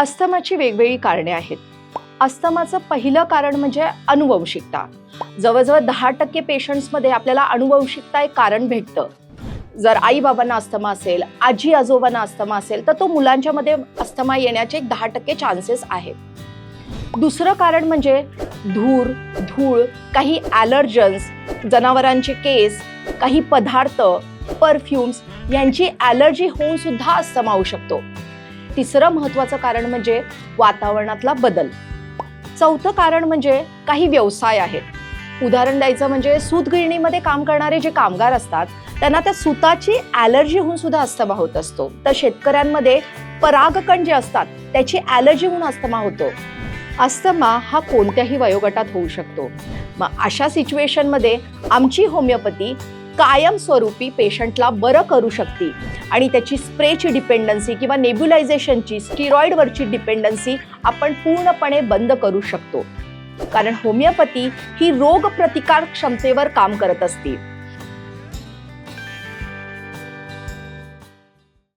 अस्थमाची वेगवेगळी कारणे आहेत. अस्थमाचं पहिलं कारण म्हणजे अनुवंशिकता. जवळजवळ दहा टक्के पेशंट्समध्ये आपल्याला अनुवंशिकता एक कारण भेटतं. जर आई बाबांना अस्थमा असेल आजी आजोबांना अस्थमा असेल तर तो मुलांच्या मध्ये अस्थमा येण्याचे एक दहा टक्के चान्सेस आहेत. दुसरं कारण म्हणजे धूर धूळ काही ॲलर्जन्स जनावरांचे केस काही पदार्थ परफ्युम्स यांची ॲलर्जी होऊन सुद्धा अस्थमा होऊ शकतो. तिसरं महत्त्वाचं कारण म्हणजे वातावरणातला बदल. चौथं कारण म्हणजे काही व्यवसाय आहेत. उदाहरण द्यायचं म्हणजे सूतगिरणीमध्ये काम करणारे जे कामगार असतात त्यांना त्या सुताची ॲलर्जी होऊन सुद्धा अस्थमा होत असतो. तर शेतकऱ्यांमध्ये परागकण जे असतात त्याची ॲलर्जी होऊन अस्थमा होतो. अस्थमा हा कोणत्याही वयोगटात होऊ शकतो. मग अशा सिच्युएशनमध्ये आमची होमिओपॅथी कायमस्वरूपी पेशंटला बरं करू शकते. आणि त्याची स्प्रेची डिपेंडन्सी किंवा नेब्युलायझेशनची स्टिरॉइडवरची डिपेंडन्सी आपण पूर्णपणे बंद करू शकतो. कारण होमिओपॅथी ही रोग प्रतिकार क्षमतेवर काम करत असते.